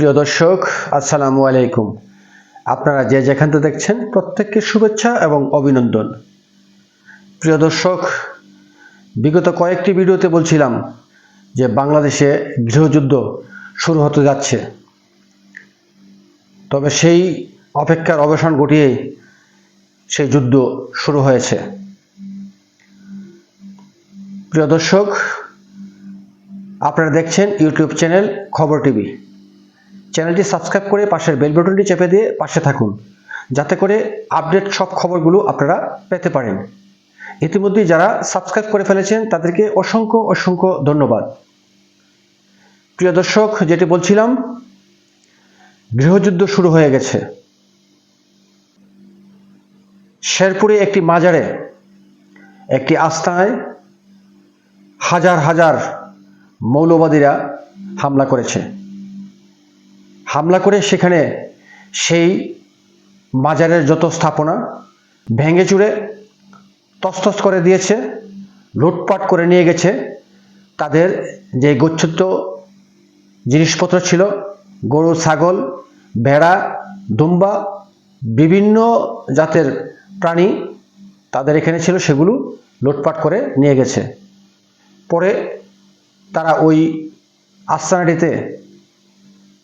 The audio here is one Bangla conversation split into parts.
প্রিয় দর্শক, আসসালামু আলাইকুম। আপনারা যে যেখান থেকে দেখছেন, প্রত্যেককে শুভেচ্ছা এবং অভিনন্দন। প্রিয় দর্শক, বিগত কয়েকটি ভিডিওতে বলছিলাম যে বাংলাদেশে গৃহযুদ্ধ শুরু হতে যাচ্ছে। তবে সেই অপেক্ষার অবসান ঘটিয়ে সেই যুদ্ধ শুরু হয়েছে। প্রিয় দর্শক, আপনারা দেখছেন ইউটিউব চ্যানেল খবর টিভি। চ্যানেলটি সাবস্ক্রাইব করে পাশের বেল বাটনটি চেপে দিয়ে পাশে থাকুন, যাতে করে আপডেট সব খবরগুলো আপনারা পেতে পারেন। ইতিমধ্যে যারা সাবস্ক্রাইব করে ফেলেছেন, তাদেরকে অসংখ্য অসংখ্য ধন্যবাদ। প্রিয় দর্শক, যেটি বলছিলাম, গৃহযুদ্ধ শুরু হয়ে গেছে। শেরপুরে একটি মাজারে, একটি আস্থায় হাজার হাজার মৌলবাদীরা হামলা করেছে। হামলা করে সেখানে সেই মাজারের যত স্থাপনা ভেঙে চুরে তস্তস করে দিয়েছে, লুটপাট করে নিয়ে গেছে, তাদের যে গচ্ছিত জিনিসপত্র ছিল, গরু, ছাগল, ভেড়া, দুম্বা, বিভিন্ন জাতের প্রাণী তাদের এখানে ছিল, সেগুলো লুটপাট করে নিয়ে গেছে। পরে তারা ওই আস্তানাটিতে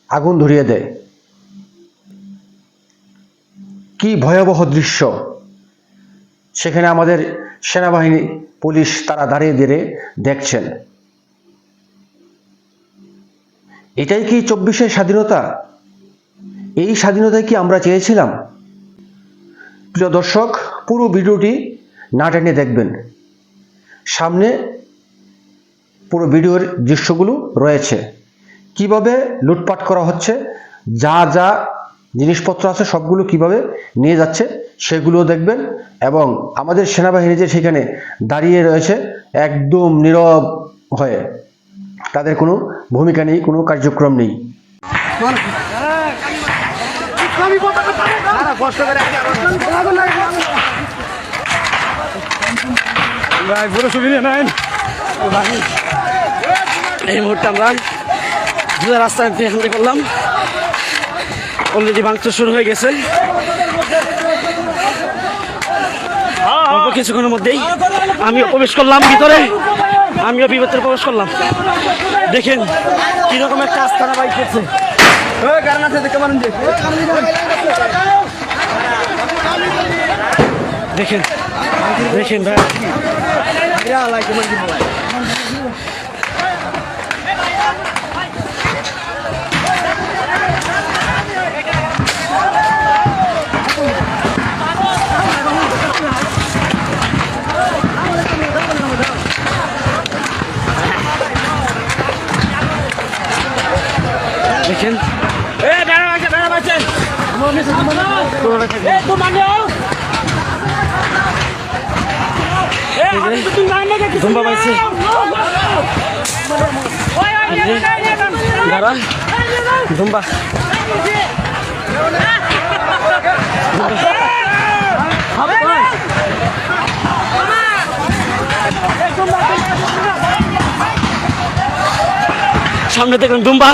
আগুন ধরিয়ে দেয়। কি ভয়াবহ দৃশ্য। সেখানে আমাদের সেনাবাহিনী, পুলিশ তারা দাঁড়িয়ে দাঁড়িয়ে দেখছেন। এটাই কি চব্বিশের স্বাধীনতা? এই স্বাধীনতায় কি আমরা চেয়েছিলাম? প্রিয় দর্শক, পুরো ভিডিওটি না টেনে দেখবেন। সামনে পুরো ভিডিওর দৃশ্যগুলো রয়েছে। কীভাবে লুটপাট করা হচ্ছে যা যা জিনিসপত্র আছে সবগুলো কীভাবে নিয়ে যাচ্ছে সেগুলো দেখবেন। এবং আমাদের সেনাবাহিনী যে সেখানে দাঁড়িয়ে রয়েছে একদম নীরব হয়ে তাদের কোনো ভূমিকা নেই কোনো কার্যক্রম নেই। ভাই পুরো সুবিধা নাই এই মুহূর্তে আমরা দুটা রাস্তা এখান থেকে করলাম। অলরেডি ভাঙচুর শুরু হয়ে গেছে। অল্প কিছুক্ষণের মধ্যেই আমিও প্রবেশ করলাম ভিতরে। আমিও ভিতরে প্রবেশ করলাম। দেখেন কীরকম একটা আস্তানা বাইক করছে। দেখেন দেখেন ভাই। দেখেন। ধুম্বা পাইছে দাঁড়া। ধুম্বা। সামনে দেখুন দুম্বা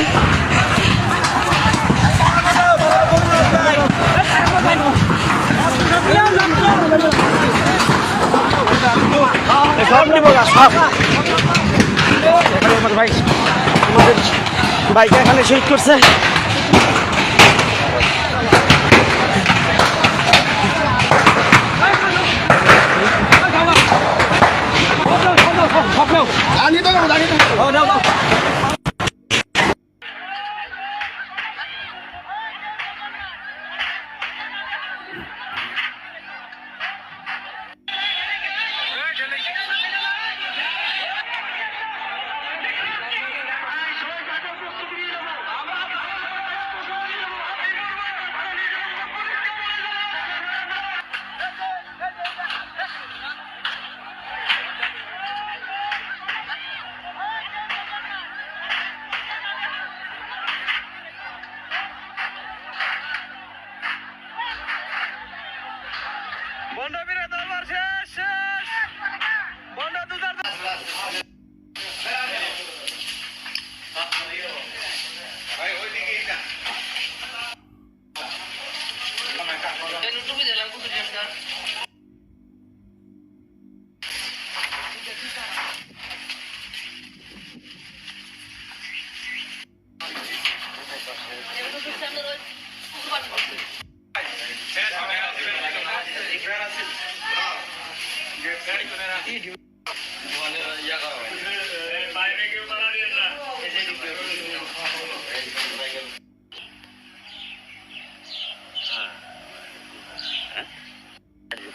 আমাদের বাইক এখানে শহীদ করছে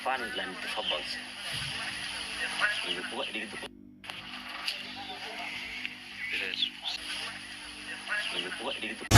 depan dan tersobol Dikepuk, dikepuk